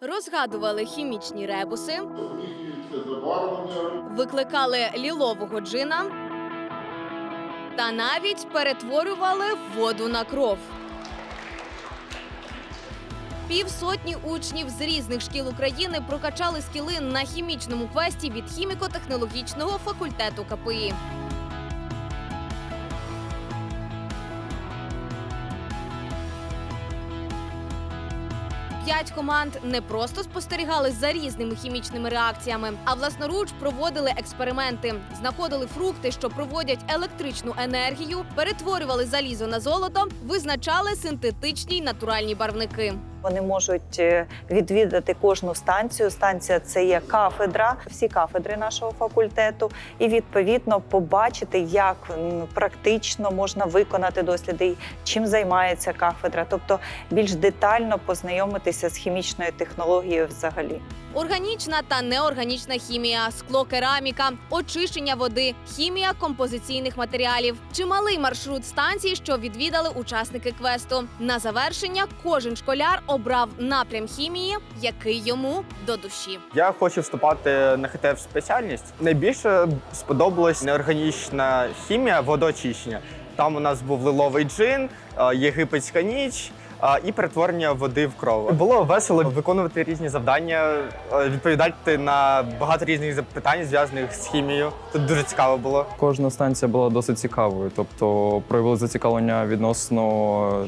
Розгадували хімічні ребуси, викликали лілового джина та навіть перетворювали воду на кров. Півсотні учнів з різних шкіл України прокачали скіли на хімічному квесті від хіміко-технологічного факультету КПІ. П'ять команд не просто спостерігали за різними хімічними реакціями, а власноруч проводили експерименти, знаходили фрукти, що проводять електричну енергію, перетворювали залізо на золото, визначали синтетичні й натуральні барвники. Вони можуть е, відвідати кожну станцію. Станція це є кафедра, всі кафедри нашого факультету, і відповідно побачити, як практично можна виконати досліди, чим займається кафедра, тобто більш детально познайомитися з хімічною технологією взагалі. Органічна та неорганічна хімія, склокераміка, очищення води, хімія композиційних матеріалів. Чималий маршрут станцій, що відвідали учасники квесту. На завершення кожен школяр обрав напрям хімії, який йому до душі. Я хочу вступати на ХТФ спеціальність. Найбільше сподобалась неорганічна хімія водоочищення. Там у нас був лиловий джин, е, єгипетська ніч. е, І перетворення води в кров було весело виконувати різні завдання, е, відповідати на багато різних запитань, зв'язаних з хімією. Тут дуже цікаво було. Кожна станція була досить цікавою, тобто проявили зацікавлення відносно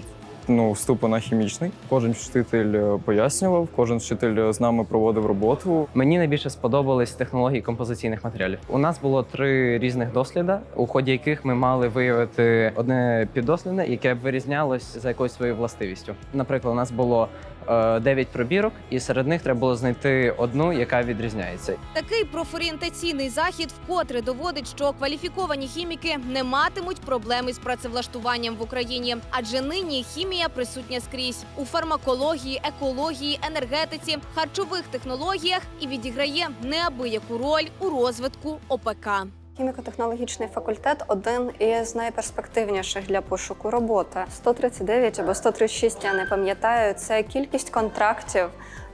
ну, вступу на хімічний. Кожен вчитель е, пояснював, кожен вчитель з нами проводив роботу. Мені найбільше сподобались технології композиційних матеріалів. У нас було три різних досліда, у ході яких ми мали виявити одне піддослідне, яке б вирізнялось за якоюсь своєю властивістю. Наприклад, у нас було е, 9 пробірок, і серед них треба було знайти одну, яка відрізняється. Такий профорієнтаційний захід вкотре доводить, що кваліфіковані хіміки не матимуть проблеми з працевлаштуванням в Україні, адже нині хімія присутня скрізь у фармакології, екології, енергетиці, харчових технологіях і відіграє неабияку роль у розвитку ОПК. Хіміко-технологічний факультет один із найперспективніших для пошуку роботи. 139 або 136, я не пам'ятаю. Це кількість контрактів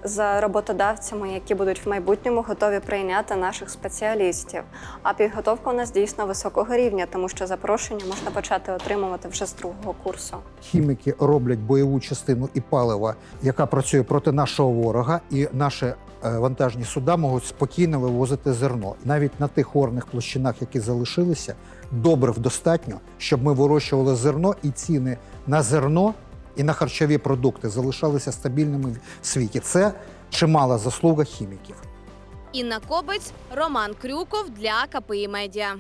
з роботодавцями, які будуть в майбутньому готові прийняти наших спеціалістів. А підготовка у нас дійсно високого рівня, тому що запрошення можна почати отримувати вже з другого курсу. хіміки роблять бойову частину і палива, яка працює проти нашого ворога, і наші е, вантажні суда можуть спокійно вивозити зерно. Навіть на тих орних площинах, які залишилися, добрив достатньо, щоб ми вирощували зерно, і ціни на зерно і на харчові продукти залишалися стабільними в світі. Це чимала заслуга хіміків. Інна Кобець, Роман Крюков для КПІ Медіа.